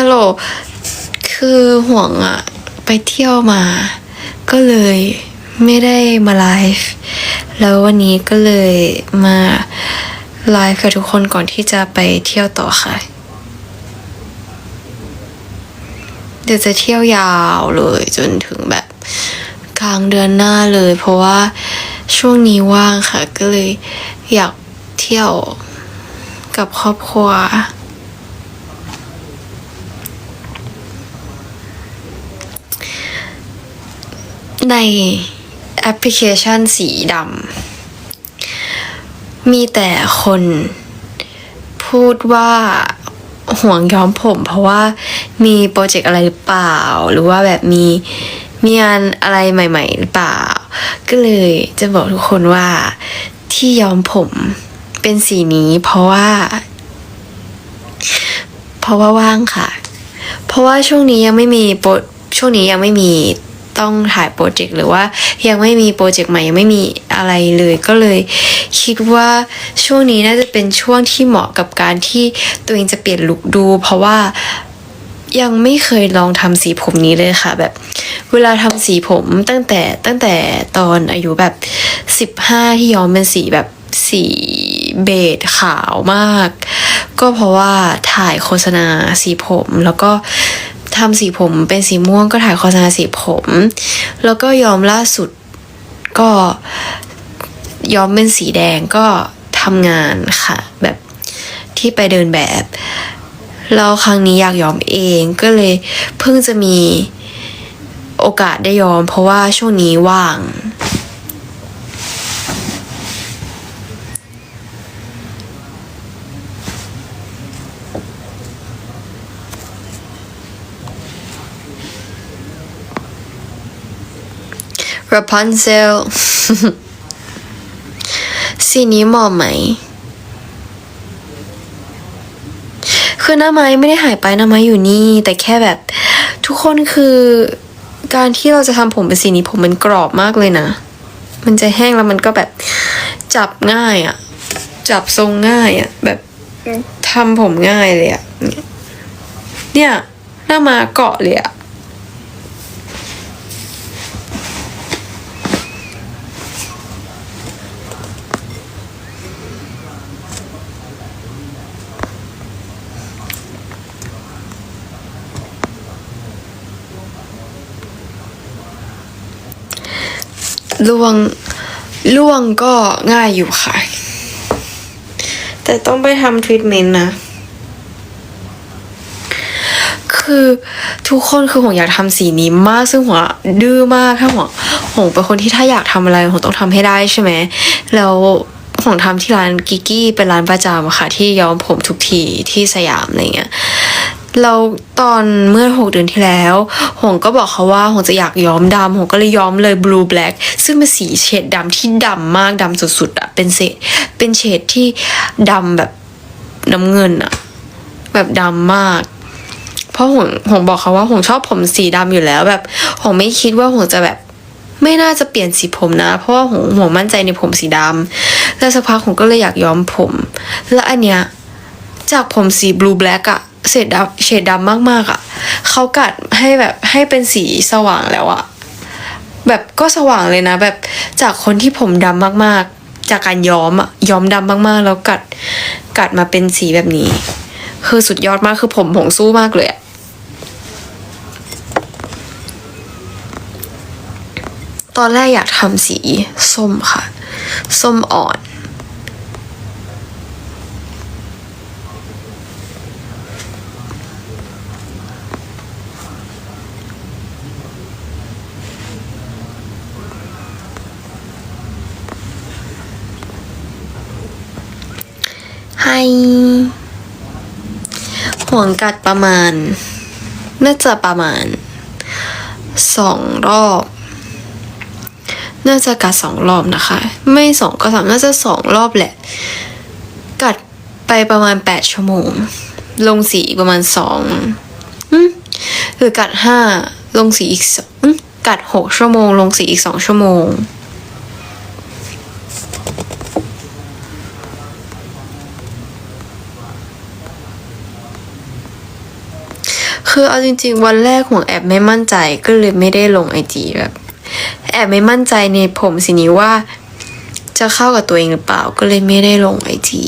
ฮัลโหล คือห่วงอะไปเที่ยวมา ก็เลยไม่ได้มาไลฟ์แล้ววันนี้ก็เลยมาไลฟ์กับทุกคนก่อนที่จะไปเที่ยวต่อค่ะ เดี๋ยวจะเที่ยวยาวเลยจนถึงแบบกลางเดือนหน้าเลย เพราะว่าช่วงนี้ว่างค่ะ ก็เลยอยากเที่ยวกับครอบครัว ในแอปพลิเคชันสีดำมีแต่คนพูดว่าห่วงย้อมผม เพราะว่ามีโปรเจกต์อะไรหรือเปล่า หรือว่าแบบมีมีงานอะไรใหม่ ๆ หรือเปล่า ก็เลยจะบอกทุกคนว่าที่ย้อมผมเป็นสีนี้ เพราะว่า เพราะว่าว่างค่ะ เพราะว่าช่วงนี้ยังไม่มีโปรช่วงนี้ยังไม่มี ต้องถ่ายโปรเจกต์หรือว่ายังไม่มีโปรเจกต์ใหม่ยังไม่มีอะไรเลยก็เลยคิดว่าช่วงนี้น่าจะเป็นช่วงที่เหมาะกับการที่ตัวเองจะเปลี่ยนลุคดู เพราะว่ายังไม่เคยลองทำสีผมนี้เลยค่ะ แบบ เวลาทำสีผมตั้งแต่ตั้งแต่ตอนอายุแบบสิบห้าที่ย้อมเป็นสีแบบสีเบจขาวมาก ก็เพราะว่าถ่ายโฆษณาสีผมแล้วก็ ทำสีผมเป็นสีม่วงก็ถ่ายโฆษณาสีผม แล้วก็ยอมล่าสุดก็ย้อมเป็นสีแดงก็ทำงานค่ะ แบบที่ไปเดินแบบแล้วครั้งนี้อยากย้อมเองก็เลยเพิ่งจะมีโอกาสได้ย้อม เพราะว่าช่วงนี้ว่าง Rapunzel สีนี้เหมาะไหม คือหน้าไม้ไม่ได้หายไปหน้าไม้อยู่นี่ แต่แค่แบบ ทุกคนคือการที่เราจะทำผมเป็นสีนี้ผมมันกรอบมากเลยนะ มันจะแห้งแล้วมันก็แบบจับง่ายอะจับทรงง่ายอะแบบทำผมง่ายเลยอะเนี่ยหน้ามาเกาะเลยอะ ล่วงล่วงก็ง่ายอยู่ค่ะ แต่ต้องไปทำทรีทเมนต์นะ คือทุกคนคือหงอยากทำสีนี้มากซึ่งหัวดื้อมากถ้าหัวหงเป็นคนที่ถ้าอยากทำอะไรหงต้องทำให้ได้ใช่ไหมแล้วหงทำที่ร้านกิกกี้เป็นร้านประจำอะค่ะ ที่ย้อมผมทุกทีที่สยามอะไรเงี้ย เราตอนเมื่อหกเดือนที่แล้ว หงก็บอกเขาว่าหงจะอยากย้อมดำหงก็เลยย้อมเลย blue black ซึ่งเป็นสีเฉดดำที่ดำมากดำสุดๆอะเป็นเศษเป็นเฉดที่ดำแบบน้ำเงินอะแบบดำมากเพราะหงหงบอกเขาว่าหงชอบผมสีดำอยู่แล้วแบบหงไม่คิดว่าหงจะแบบ ไม่น่าจะเปลี่ยนสีผมนะ เพราะว่าหงหงมั่นใจในผมสีดำแล้วสักพักหงก็เลยอยากย้อมผม แล้วอันเนี้ยจากผมสีบลูแบล็กอะ เศษดำเฉดดำมากๆอะเขากัดให้แบบให้เป็นสีสว่างแล้วอะแบบก็สว่างเลยนะ แบบจากคนที่ผมดำมากๆ จากการย้อมอะย้อมดำมากๆ แล้วกัดกัดมาเป็นสีแบบนี้ คือสุดยอดมากคือผมผงสู้มากเลยอะตอนแรกอยากทำสีส้มค่ะ ส้มอ่อน ให้ห่ วงกัดประมาณ น่าจะประมาณสองรอบ น่าจะกัดสองรอบนะคะ ไม่สองก็สามน่าจะสองรอบแหละ กัดไปประมาณแปดชั่วโมง ลงสีอีกประมาณสองหรือกัดห้าลงสีอีกสองกัดหกชั่วโมง ลงสีอีกสองชั่วโมง คือเอาจริง ๆ วันแรกของแอบไม่มั่นใจก็เลยไม่ได้ลงไอจีแบบ แอบไม่มั่นใจในผมสีนี้ว่า จะเข้ากับตัวเองหรือเปล่าก็เลยไม่ได้ลงไอจี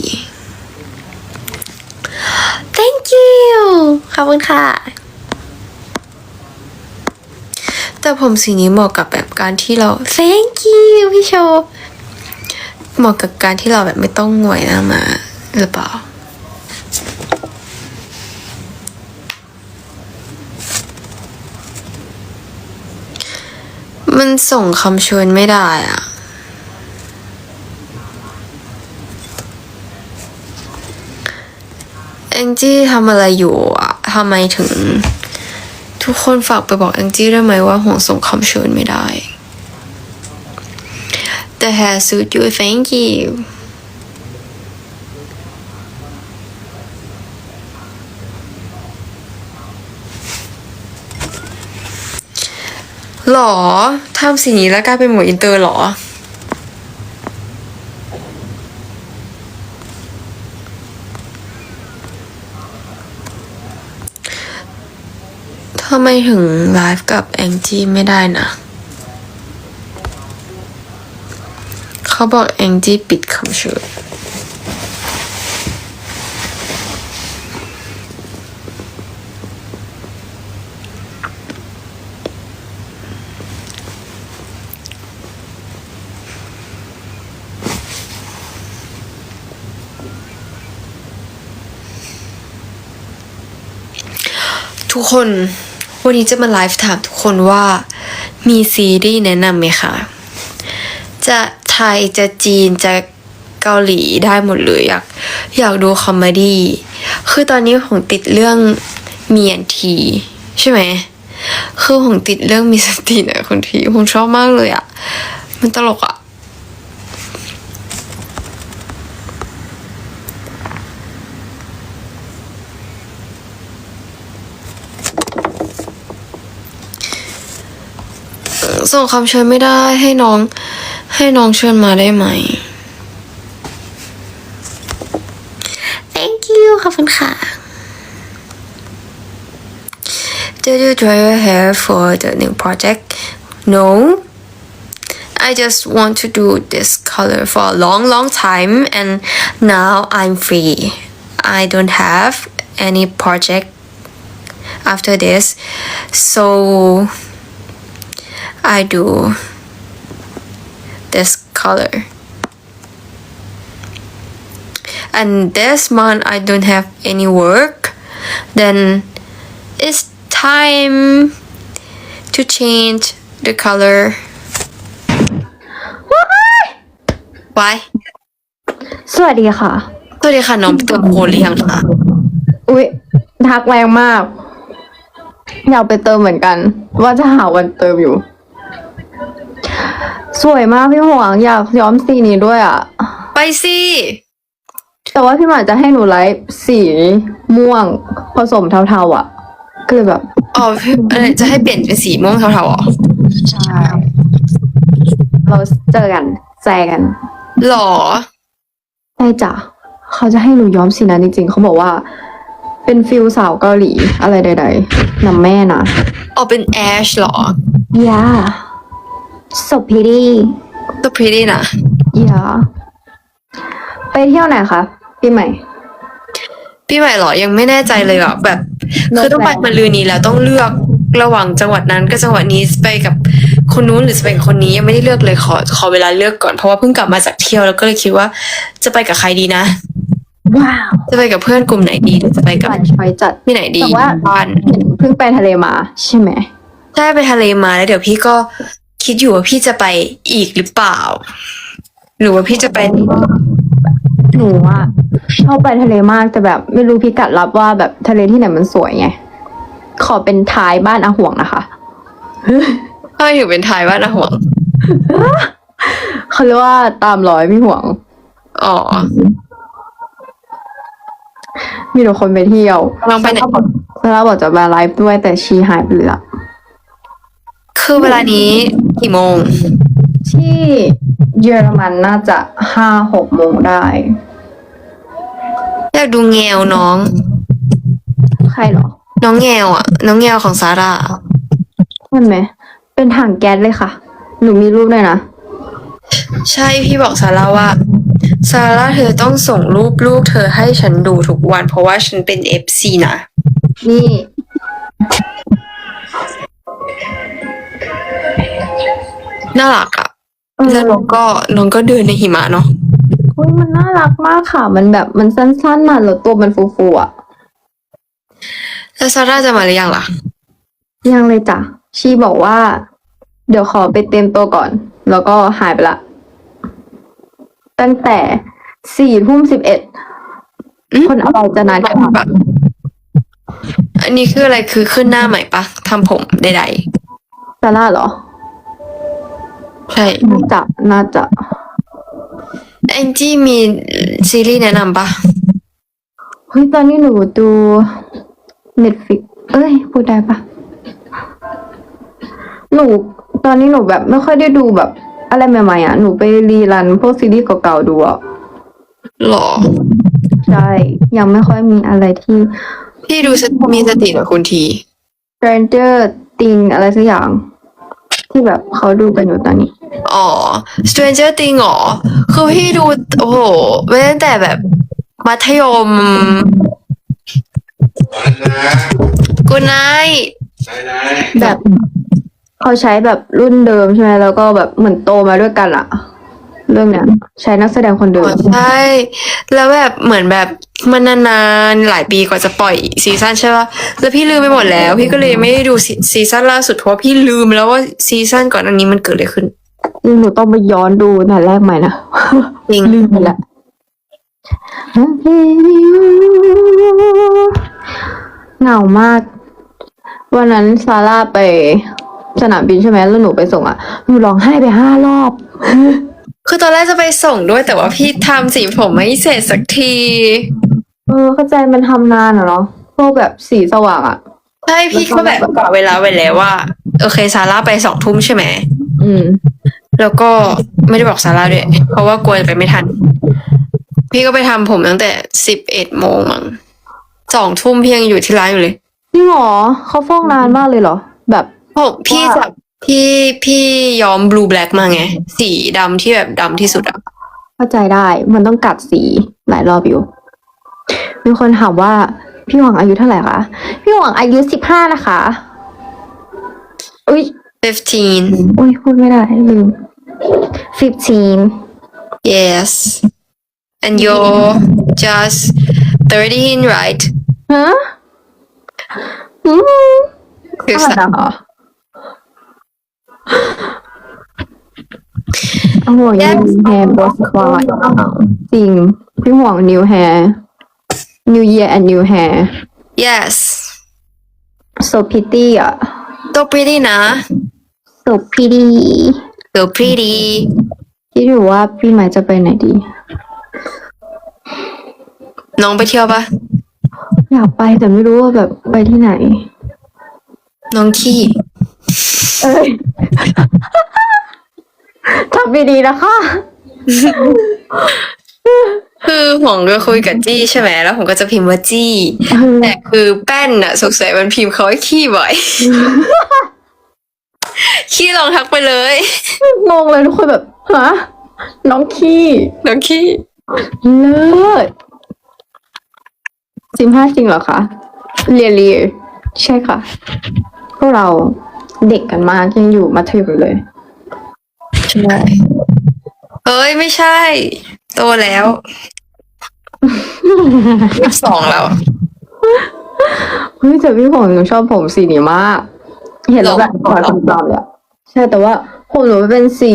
thank you ขอบคุณค่ะ แต่ผมสีนี้เหมาะกับแบบการที่เรา thank you พี่โชเหมาะกับการที่เราแบบไม่ต้องหงวยหน้ามาหรือเปล่า มันส่งคำชวนไม่ได้อะแองจี้ทำอะไรอยู่อะทำไมถึง ทุกคนฝากไปบอกแองจี้ได้ไหมว่าห่วงส่งคำชวนไม่ได้ The hair suit you thank you หรอทำสีนี้แล้วกลายเป็นหมวยอินเตอร์หรอ ทำไมถึงไลฟ์กับแองจี้ไม่ได้นะ เขาบอกแองจี้ปิดคำชว ทุกคน วันนี้จะมาไลฟ์ถามทุกคนว่า มีซีรีส์แนะนำไหมคะ จะไทยจะจีนจะเกาหลีได้หมดเลยอยากอยากดูคอมเมดี้คือตอนนี้ผมติดเรื่องเมียนที ใช่ไหม คือผมติดเรื่องมีสตินะคนทีผมชอบมากเลยอะ่ะ มันตลกอะ่ะ ส่งคำเชิญไม่ได้ให้น้อง ให้น้องเชิญมาได้ไหม thank you ขอบคุณค่ะ Did you dry your hair for the new project No I just want to do this color for a long long time and now I'm free I don't have any project after this so I do this color. And this month I don't have any work. Then it's time to change the color. Why? สวัสดีค่ะ.สวัสดีค่ะน้องเติมโคหรือยังคะ.อุ้ยทักแรงมาก. อยากไปเติมเหมือนกัน ว่าจะหาวันเติมอยู่ สวยมากพี่หวงอยากย้อมสีนี้ด้วยอะไปสิแต่ว่าพี่หมาจะให้หนูไลฟ์สีม่วงผสมเทาๆอะก็เลยแบบอ๋อพี่อะไรจะให้เปลี่ยนเป็นสีม่วงเทาๆเหรอใช่เราเจอกันแจกันหรอใช่จ้ะเขาจะให้หนูย้อมสีนั้นจริงๆเขาบอกว่า เป็นฟิลสาวเกาหลีอะไรใดๆนำแม่นะอ๋อเป็นแอชหรอ Yeah so pretty so pretty นะ Yeah ไปเที่ยวไหนคะปีใหม่ พี่ใหม่เหรอยังไม่แน่ใจเลยอะแบบ No คือต้องไป plan มาลือนี้แล้วต้องเลือกระหว่างจังหวัดนั้นกับจังหวัดนี้ไปกับคนนู้นหรือจะไปกับคนนี้ยังไม่ได้เลือกเลยขอขอเวลาเลือกก่อนเพราะว่าเพิ่งกลับมาจากเที่ยวแล้วก็เลยคิดว่า จะไปกับใครดีนะ ว้าวจะไปกับเพื่อนกลุ่มไหนดีหรือจะไปกับบันชอยจัดที่ไหนดีแต่ว่าบ้านเห็นเพิ่งไปทะเลมาใช่ไหมใช่ไปทะเลมาแล้วเดี๋ยวพี่ก็คิดอยู่ว่าพี่จะไปอีกหรือเปล่า หรือว่าพี่จะไปหนูอะชอบไปทะเลมากแต่แบบ ไม่รู้พิกัดลับว่าแบบทะเลที่ไหนมันสวยไงขอเป็นท้ายบ้านอาห่วงนะคะถ้าอยู่เป็นไทยว่านะห่วงเขาเรียกว่าตามร้อยพี่ห่วงอ๋อ มีแต่คนไปเที่ยวลองไปไหน ซาร่าบอกจะมาไลฟ์ด้วยแต่ชีหายไปเลยละคือเวลานี้กี่โมง ที่เยอรมันน่าจะห้าหกโมงได้ อยากดูแงวน้อง ใครเหรอน้องแงวอะ น้องแงวของซาร่าเห็นไหม เป็นถังแก๊สเลยค่ะ หนูมีรูปด้วยนะ ใช่พี่บอกซาร่าว่าซาร่าเธอต้องส่งรูปลูกเธอให้ฉันดูทุกวัน เพราะว่าฉันเป็นเอฟซีนะ นี่ น่ารักอะเออแล้วน้องก็น้องก็เดินในหิมะเนาะเฮ้ยมันน่ารักมากค่ะ มันแบบมันสั้นๆน่ะแล้วตัวมันฟูๆอะแล้วซาร่าจะมาหรือยังล่ะ ยังเลยจ้ะ ชีบอกว่า เดี๋ยวขอไปเต็มตัวก่อน แล้วก็หายไปละ ตั้งแต่สี่ทุ่มสิบเอ็ดอืมคนอะไรจะนัดค่ะแบบอันนี้คืออะไรคือขึ้นหน้าใหม่ปะทำผมใดซาร่าเหรอๆใช่น่าจะน่าจะแองจี้มีซีรีส์แนะนำปะเฮ้ยตอนนี้หนูดูเน็ตฟิกเอ้ยพูดได้ปะหนู ตอนนี้หนูแบบไม่ค่อยได้ดูแบบ อะไรใหม่ๆอะ หนูไปรีรันพวกซีรีส์เก่าๆดูอะหรอ ใช่ ยังไม่ค่อยมีอะไรที่ พี่ดูสติมีสติหน่อยคุณที Stranger Thing อะไรสักอย่าง ที่แบบเขาดูกันอยู่ตอนนี้ อ๋อ Stranger Things หรอ คือพี่ดู โอ้โหไม่ตั้งแต่แบบ มัธยมกูไนนายแบบ เขาใช้แบบรุ่นเดิมใช่ไหมแล้วก็แบบเหมือนโตมาด้วยกันอะเรื่องเนี้ยใช้นักแสดงคนเดิมใช่แล้วแบบเหมือนแบบมันนานๆหลายปีกว่าจะปล่อยซีซั่นใช่ป่ะแล้วพี่ลืมไปหมดแล้ว พี่ก็เลยไม่ได้ดูซีซีซั่นล่าสุดเพราะว่าพี่ลืมแล้วว่าซีซั่นก่อนอันนี้มันเกิดอะไรขึ้นนี่หนูต้องไปย้อนดูแต่แรกใหม่นะจริงลืมไปละเหงามาก วันนั้นซาร่าไป สนามบินใช่ไหมแล้วหนูไปส่งอะหนูร้องไห้ไปห้ารอบ คือตอนแรกจะไปส่งด้วยแต่ว่าพี่ทำสีผมไม่เสร็จสักที เออเข้าใจมันทำนานอะเนาะพวกแบบสีสว่างอะ ใช่พี่ก็แบบกะเวลาไว้แล้วว่า โอเคซาร่าไปสองทุ่มใช่ไหม อืม แล้วก็ไม่ได้บอกซาร่าด้วย เพราะว่ากลัวจะไปไม่ทัน พี่ก็ไปทำผมตั้งแต่สิบเอ็ดโมงมั้งสองทุ่มพี่ยังอยู่ที่ร้านอยู่เลย จริงเหรอเขาฟอกนานมากเลยเหรอ แบบ ผมพี่ว่าจะพี่พี่ย้อมบลูแบล็กมาไง สีดำที่แบบดำที่สุดอะเข้าใจได้ มันต้องกัดสีหลายรอบอยู่ มีคนถามว่าพี่หวังอายุเท่าไหร่คะ พี่หวังอายุสิบห้านะคะ อุ้ย fifteen อุ้ยพูดไม่ได้ลืม fifteen yes and you're just thirteen right ฮะอืม คืออะไรสานะคะโอ้โหยังมีแฮร์บอสควายจริง พี่หวัง new hair new year and new hair yes so pretty อะ so pretty นะ so pretty so pretty คิดอยู่ว่าพี่ใหม่จะไปไหนดี น้องไปเที่ยวปะอยากไปแต่ไม่รู้ว่าแบบไปที่ไหน น้องขี้เอ้ย ทำดีๆนะคะ คือห่วงก็คุยกับจี้ใช่ไหมแล้วผมก็จะพิมพ์ว่าจี้แต่คือแป้นอะสงสัยมันพิมพ์เขาให้ขี้บ่อย ขี้ลองทักไปเลยงงเลยทุกคนแบบฮะน้องขี้น้องขี้เลิศสิบห้าจริงเหรอคะเรียเรียใช่ค่ะ พวกเราเด็กกันมากยังอยู่มัธยมอยู่เลย ใช่เฮ้ยไม่ใช่ โตแล้วสองแล้ว เฮ้ยแต่พี่ผมหนูชอบผมสีนี้มาก เห็นแล้วแบบขอคำตอบเลยอะใช่แต่ว่าผมหนูเป็นสี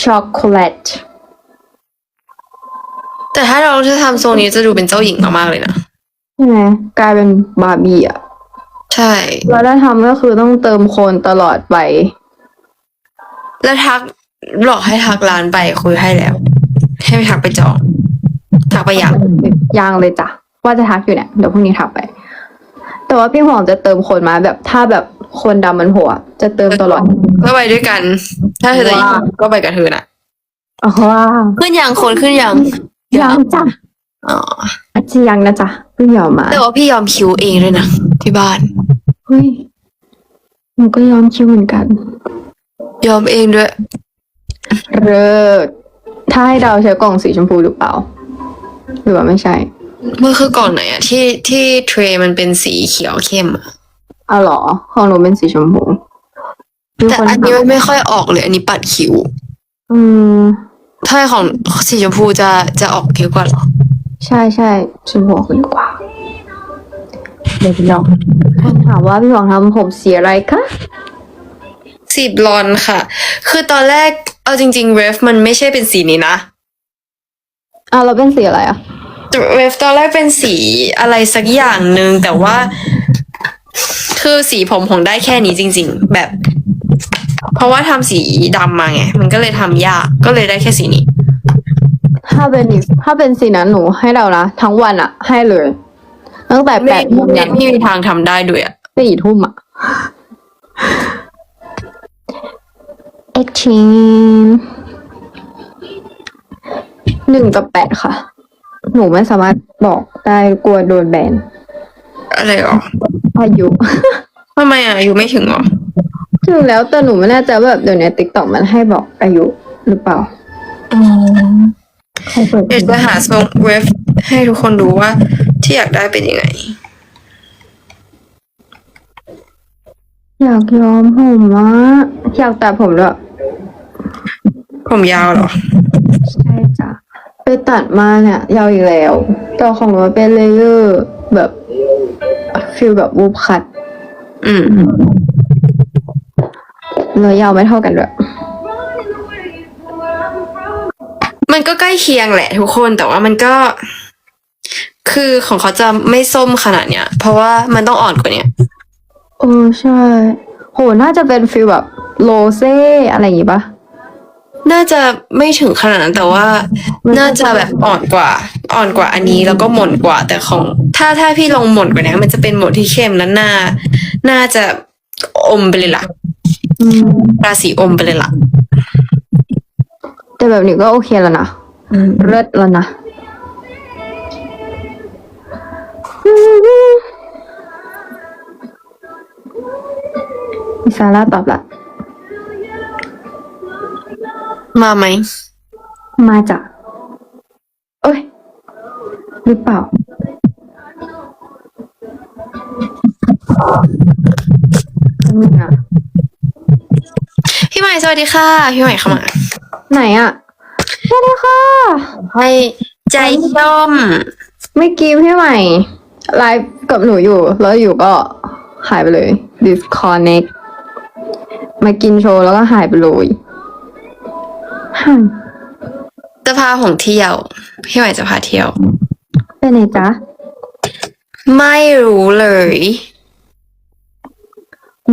ช็อกโกแลตแต่ถ้าเราจะทำทรงนี้จะดูเป็นเจ้าหญิงมากๆเลยนะใช่ไหมกลายเป็นบาร์บี้อะใช่แล้วถ้ทำก็คือต้องเติมโคนตลอดไป แล้วทักหลอกให้ทักร้านไปคุยให้แล้ว ให้ไปทักไปจอง ทักไปยังยังเลยจ้ะว่าจะทักอยู่เนี่ยเดี๋ยวพรุ่งนี้ทักไป แต่ว่าพี่หวงจะเติมโคนมาแบบถ้าแบบโคนดำมันหัว จะเติมตลอดก็ไปด้วยกัน ถ้าเธอจะว้าก็ไปกับเธอน่ะอ๋อว้าวขึ้นยังคนขึ้นยังยังจ้ะอ๋ออาจจะยังนะจ๊ะเพิ่งยอมมา แต่ว่าพี่ยอมคิวเองด้วยนะที่บ้านเฮ้ยหนูก็ยอมคิวเหมือนกัน ยอมเองด้วย เลิศถ้าให้เดาใช้กล่องสีชมพูหรือเปล่า หรือว่าไม่ใช่มันคือกล่องไหนอะที่ที่เทรย์มันเป็นสีเขียวเข้มอะเอาเหรอ ของหนูเป็นสีชมพูมีแต่คนอันถามนี้มันไม่ค่อยออกเลย อันนี้ปัดคิ้วอืม ถ้าของสีชมพูจะจะออกคิ้วกว่าเหรอใช่ใช่ชมพูออกดีกว่า เดี๋ยวพี่ลองคนถามว่าพี่หวังทำผมสีอะไรคะ สีบลอนด์ค่ะ คือตอนแรกเอาจริง ๆเวฟมันไม่ใช่เป็นสีนี้นะ อะเราเป็นสีอะไรอะเวฟตอนแรกเป็นสีอะไรสักอย่างหนึ่งแต่ว่า คือสีผมของได้แค่นี้จริง ๆ แบบ เพราะว่าทำสีดำมาไง มันก็เลยทำยากก็เลยได้แค่สีนี้ ถ้าเป็นอีกถ้าเป็นสีนั้นหนูให้เรานะทั้งวันอะ ให้เลย ตั้งแต่แปไม่ดโมงไม่ยันไม่มีทางทำได้ด้วยอะ สี่ทุ่มอะ exchange หนึ่งกับแปดค่ะ หนูไม่สามารถบอกได้กลัวโดนแบนอะไรหรออายุ ทำไมอะอายู่ไม่ถึงหรอถึงแล้วแต่หนูไม่แน่ใจว่าแบบเดี๋ยวนี้ติ๊กต็อกมันให้บอกอายุหรือเปล่าใครเปิดเดี๋ยวจะหาทรงเวฟให้ทุกคนดูว่าที่อยากได้เป็นยังไง อยากย้อมผมวะอยากตัดผมด้วย ผมยาวเหรอ ใช่จ้ะไปตัดมาเนี่ย ยาวอีกแล้วแต่ของหนูมันเป็นเลเยอร์ แบบฟิลแบบวูบคัด อืมเลยยาวไม่เท่ากันด้วยมันก็ใกล้เคียงแหละทุกคนแต่ว่ามันก็ คือของเขาจะไม่ส้มขนาดเนี้ย เพราะว่ามันต้องอ่อนกว่าเนี้ยเออใช่ โห น่าจะเป็นฟิลแบบโลเซ่อะไรอย่างงี้ปะ น่าจะไม่ถึงขนาดนั้นแต่ว่ามันก็น่าจะแบบอ่อนกว่า อ่อนกว่าอันนี้แล้วก็หม่นกว่าแต่ของ ถ้าถ้าพี่ลงหม่นกว่านี้มันจะเป็นหม่นที่เข้มแล้วหน้า น่าจะอมไปเลยล่ะอืมราศีอมไปเลยล่ะ แต่แบบนี้ก็โอเคแล้วนะเลิศแล้วนะมิซาร่าตอบละ มาไหม มาจากเอ้ย หรือเปล่าไม่นะพี่ใหม่สวัสดีค่ะ พี่ใหม่เข้ามา ไหนอะสวัสดีค่ะ ให้ใจย่อมเมื่อกี้พี่ใหม่ไลฟ์กับหนูอยู่ แล้วอยู่ก็หายไปเลย disconnect มากินโชว์แล้วก็หายไปเลยหาย จะพาผมเที่ยว พี่ใหม่จะพาเที่ยว ไปไหนจ๊ะ ไม่รู้เลย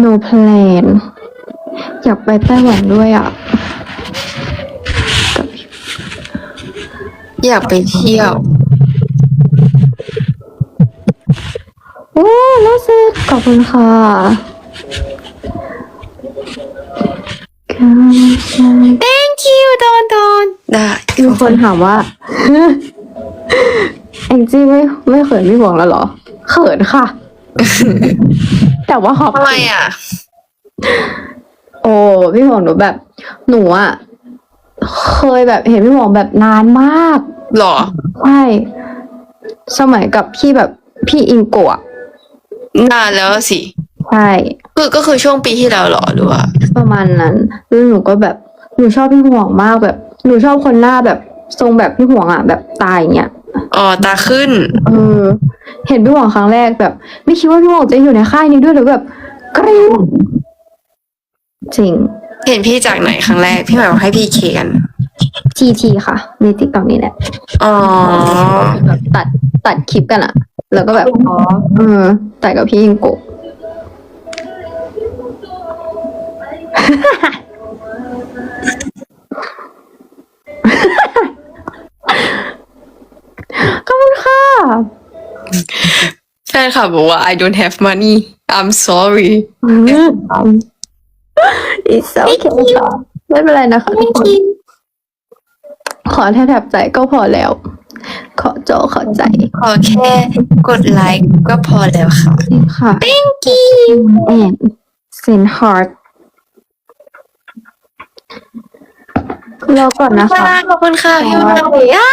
no plan อยากไปไต้หวันด้วยอะ อยากไปเที่ยว โอ้แล้วเสร็จขอบคุณค่ะ คนถามว่า แองจี้ไม่ไม่เขินพี่หวงแล้วเหรอ เขินค่ะ แต่ว่าขอบทำไมอะ โอ้พี่หวงหนูแบบ หนูอะเคยแบบเห็นพี่หวงแบบนานมากหรอ ใช่สมัยกับพี่แบบพี่อิงโกะนานแล้วสิใช่คือก็คือช่วงปีที่แล้วเหรอหรือว่า ประมาณนั้นแล้วหนูก็แบบหนูชอบพี่หวงมากแบบ หนูชอบคนหน้าแบบทรงแบบพี่หวงอะ แบบตายอย่างเงี้ยอ๋อตาขึ้น เออ เห็นพี่หวงครั้งแรกแบบ ไม่คิดว่าพี่หวงจะอยู่ในค่ายนี้ด้วยหรือแบบกรี๊ดจริง เห็นพี่จากไหนครั้งแรก พี่หมายบอกให้พี่เคกัน ทีทีค่ะในติ๊กต็อกนี่แหละอ๋อแบบตัดตัดคลิปกันอะแล้วก็แบบเออตัดกับพี่อิงโกะ แฟนคลับบอกว่า I don't have money I'm sorry It's okay ค่ะไม่เป็นไรนะคะทุกคนขอแทบๆใจก็พอแล้ว ขอโจเข้าใจขอแค่กดไลค์ก็พอแล้วค่ะ ค่ะ thank you and send heart รอก่อนนะคะ ขอบคุณค่ะพี่มาเลยอะ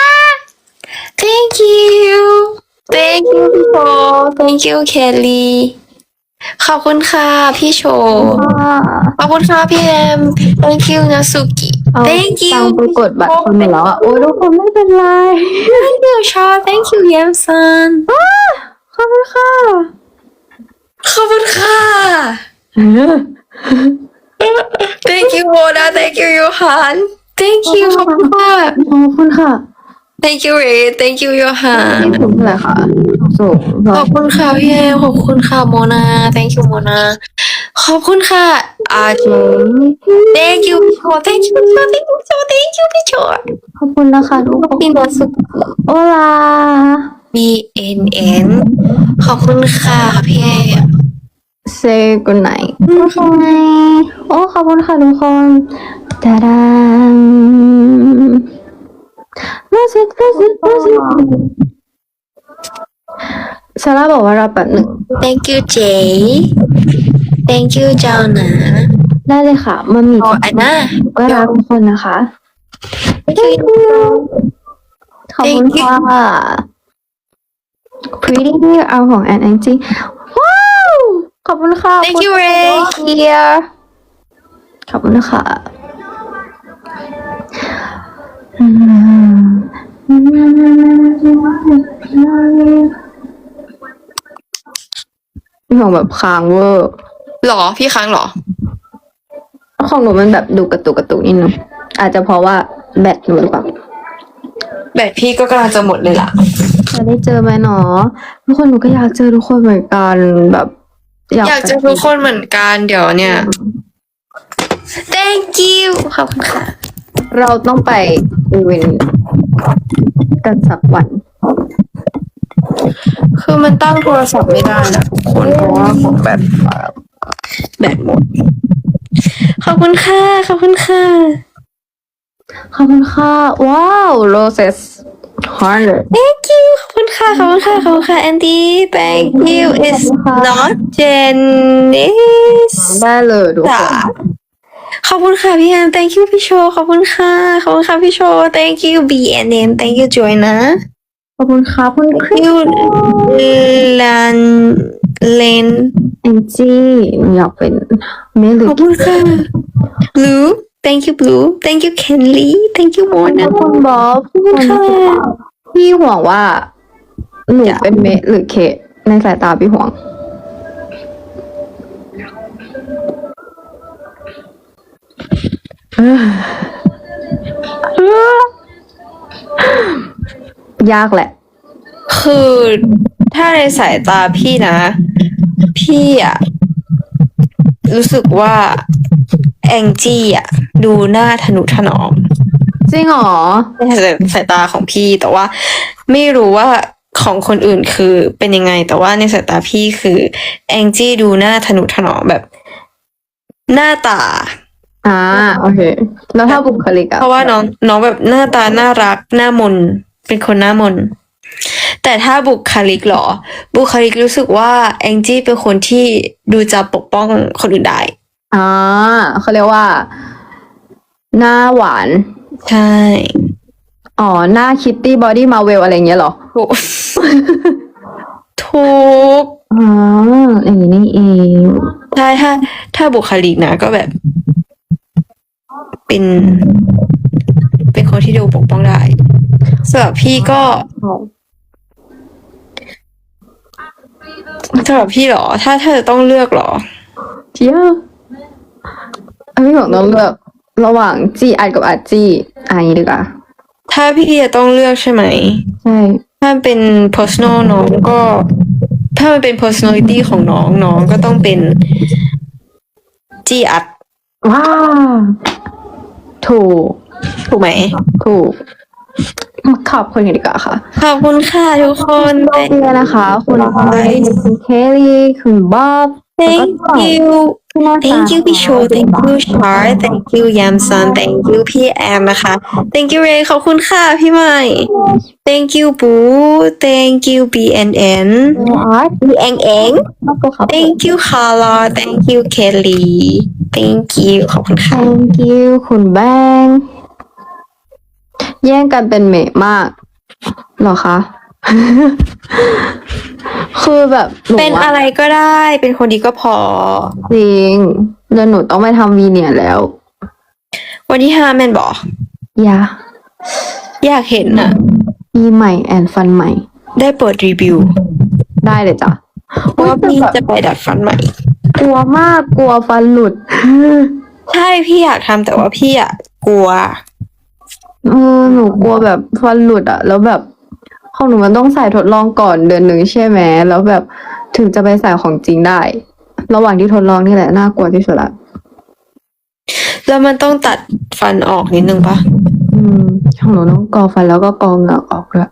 thank you thank you พี่โช thank you Kelly ขอบคุณค่ะพี่โชขอบคุณค่ะพี่แอม thank you นาสุกิเอา thank ตั you งค์ไปกดบัตรคนหนึ่งแล้วอะโอ้ยทุกคนไม่เป็นไร thank you ชอ thank you เยมซันขอบคุณค่ะ ขอบคุณค่ะ thank you โมนา thank you โยฮัน thank you ขอบคุณค่ะ ขอบคุณค่ะ thank you Ray thank you โยฮันนี่ถึงเท่าไหร่คะสูงขอบคุณค่ะพี่แอมขอบคุณค่ะโมนา thank you โมนา ขอบคุณค่ะอาเจ thank you พี่โช thank you พี่โช thank you พี่โช thank you พี่โชขอบคุณนะคะทุกคนพี่นาสุกโอลา B N N ขอบคุณค่ะพี่แอม say good night โอ้ขอบคุณค่ะทุกคนตาดา มมาสิมาสิมาสิซาร่าบอกว่าเราแบบหนึ่ง thank you Jay thank you เจ้านะได้เลยค่ะ มันมีโออันน่า ก็รักทุกคนนะคะ thank you ขอบคุณค่ะ pretty เอาของแอนแองจี้ว้าว ขอบคุณค่ะ thank you Ray เฮียขอบคุณค่ะอืม นี่ของแบบค้างเวอร์หรอ พี่ค้างหรอ ของหนูมันแบบดูกระตุกกระตุกนิดนึงอาจจะเพราะว่าแบตหนูหรือเปล่าแบตพี่ก็กำลังจะหมดเลยล่ะ จะได้เจอไหมเนาะทุกคนหนูก็อยากเจอทุกคนเหมือนกันแบบอยากเจอทุกคนเหมือนกันเดี๋ยวเนี่ย thank you ขอบคุณค่ะ เราต้องไปอีเวนต์กันสักวัน คือมันตั้งโทรศัพท์ไม่ได้นะทุกคนเพราะว่าของแบบแบตหมด ขอบคุณค่ะ ขอบคุณค่ะ ขอบคุณค่ะ ว้าว roses harder thank you ขอบคุณค่ะ ขอบคุณค่ะ ขอบคุณค่ะ Andy thank you it's not Janice ได้เลยทุกคจ๋าน ขอบคุณค่ะพี่แอม thank you พี่โชว์ขอบคุณค่ะ ขอบคุณค่ะพี่โชว์ thank you BNN thank you Joy นะ ขอบคุณค่ะคุณคริ thank ส you ลันเลนแองจี้หนูอยากเป็นเมลิขอบคุณค่ะ Blue thank you Blue thank you Kenly thank you ขอบ Mona คุณบ๊อบขอบคุณค่ะพี่ห่วงว่าหนูเป็นเมหรือเคในสายตาพี่ห่วง ยากแหละ คือถ้าในสายตาพี่นะ พี่อะรู้สึกว่าแองจี้อะดูหน้าทนุถนอมจริงเหรอในสายตาของพี่แต่ว่า ไม่รู้ว่าของคนอื่นคือเป็นยังไง แต่ว่าในสายตาพี่คือ แองจี้ดูหน้าทนุถนอมแบบ หน้าตา อ่าโอเค แล้วถ้าบุคลิกอะเพราะว่าน้องน้องแบบหน้าตาน่ารักหน้ามนเป็นคนหน้ามน แต่ถ้าบุคลิกเหรอ บุคลิกรู้สึกว่าแองจี้เป็นคนที่ดูจะปกป้องคนอื่นได้อ่าเขาเรียกว่า หน้าหวาน ใช่ อ๋อ หน้าคิตตี้บอดี้มาเวลอะไรอย่างเงี้ยเหรอ ถูกถูกอ๋ออย่างนี้นี่เอง ใช่ถ้าถ้าบุคลิกนะก็แบบ เป็นเป็นคนที่ดูปกป้องได้สำหรับพี่ก็สำหรับพี่เหรอ ถ้าถ้าจะต้องเลือกเหรอเที่ยอันนี้ของต้องเลือก ระหว่างจีอัดกับอัดจีอะอย่างนี้ดีกว่าถ้าพี่จะต้องเลือกใช่ไหมใช่ถ้าเป็น personal น้องก็ ถ้ามันเป็น personality ของน้องน้องก็ต้องเป็นจีอัดว้าว ถูก ถูกไหม ถูกมาขอบคุณกันดีกว่าค่ะ ขอบคุณค่ะทุกคนโอเคนะคะ คุณไอซ์คุณเคลลี่ คุณบ๊อบ แล้ว thank ก็ you Thank you พี่โช Thank you Char Thank you Yamson Thank you พี่แอมนะคะ Thank you Ray ขอบคุณค่ะพี่ใหม่ Thank you Boo Thank you BNN อาร์ตพี่เองเองขอบคุณครับ Thank you Carla Thank you Kelly Thank you ขอบคุณค่ะ thank you คุณแบงค์แย่งกันเป็นเมะมาก เหรอคะ คือแบบหนูเป็นอะอะไรก็ได้ เป็นคนดีก็พอ จริงแล้วหนูต้องไปทำวีเนียร์แล้ว วันที่ห้าแมนบอก อย่าอยากเห็นน่ะปีใหม่แอนฟันใหม่ ได้เปิดรีวิวได้เลยจ้ะเพราะว่าพี่แต่แบบจะไปดัดฟันใหม่ กลัวมากกลัวฟันหลุด ใช่พี่อยากทำแต่ว่าพี่อะกลัว เออหนูกลัวแบบฟันหลุดอะแล้วแบบ ของหนูมันต้องใส่ทดลองก่อนเดือนหนึ่งใช่ไหมแล้วแบบถึงจะไปใส่ของจริงได้ ระหว่างที่ทดลองนี่แหละน่ากลัวที่สุดละแล้วมันต้องตัดฟันออกนิดนึงปะอืมของหนูต้องกรอฟันแล้วก็กรองเหงือกออกด้วย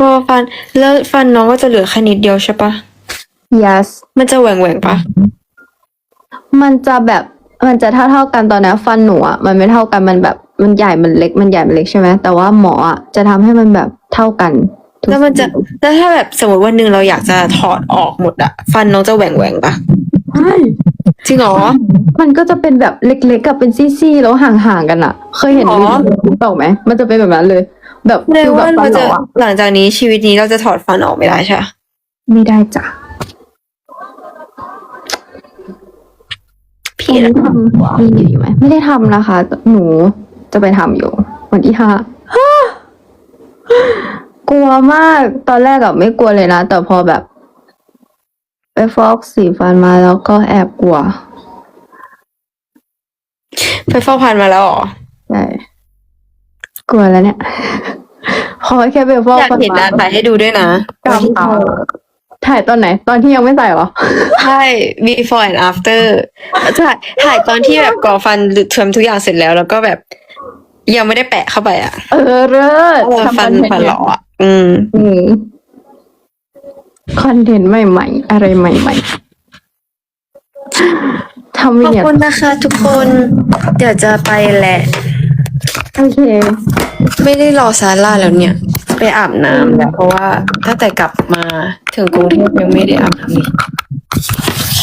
ก็ฟันแล้วฟันน้องก็จะเหลือแค่นิดเดียวใช่ปะ yes มันจะแหว่งแหว่งๆปะ มันจะแบบมันจะเท่าเท่าๆกันตอนนี้ฟันหนูอะมันไม่เท่ากันมันแบบมันใหญ่มันเล็กมันใหญ่มันเล็กใช่ไหมแต่ว่าหมออะจะทำให้มันแบบ เท่ากันทุกแล้วมันจะแล้วถ้าแบบสมมติวันหนึ่งเราอยากจะถอดออกหมดอะฟันน้องจะแหว่งแหว่งๆปะใช่จริงเหรอ มันก็จะเป็นแบบเล็กๆกับเป็นซี่ๆแล้วห่างๆกันอะเคยเห็นอ๋อวิดีโอติ๊กต็อกไหมมันจะเป็นแบบนั้นเลย แบบเลยฟีลแบว่าบฟัเรานหจะนูอะหลังจากนี้ชีวิตนี้เราจะถอดฟันออกไม่ได้ใช่ปะไม่ได้จ้ะพี่ตอนนะนี้ทำมีอยู่ไหมไม่ได้ทำนะคะ หนูจะไปทำอยู่ วันที่ห้า กลัวมากตอนแรกอะไม่กลัวเลยนะ แต่พอแบบ ไปฟอกสีฟันมาแล้วก็แอบกลัวไปฟอกฟันมาแล้วเหรอใช่กลัวแล้วเนี่ย พอแค่ไปฟอกอยากฟันเห็นมานะถ่ายให้ดูด้วยนะกำเอาถ่ายตอนไหน ตอนที่ยังไม่ใส่เหรอ ใช่ before and after ถ่ายถ่ายตอนที่แบบก่อฟันหรือทำทุกอย่างเสร็จแล้ว แล้วก็แบบ ยังไม่ได้แปะเข้าไปอะเออเลิศเออทำฟันคอเทฟันต์หล่ออะอืม อืมคอนเทนต์ใหม่ๆ อะไรใหม่ๆทำขวิอบดีโอคุณนะคะทุกคน เดี๋ยวจะไปแหละ โอเค ไม่ได้รอซาร่าแล้วเนี่ย ไปอาบน้ำแล้วเพราะว่าตั้งแต่กลับมาถึงกรุงเทพยังไม่ได้อาบน้ำเลย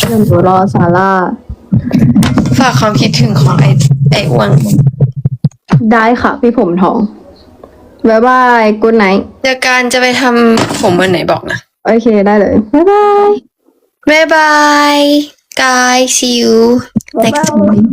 เดี๋ยวหนูรอซาร่าฝากความคิดถึงของไอ้ไอ้อ้วง ได้ค่ะ พี่ผมทองบายบายกูไนเจอกันจะไปทำผมวันไหนบอกนะ โอเคได้เลยบายบายบ๊ายบาย guys see you next time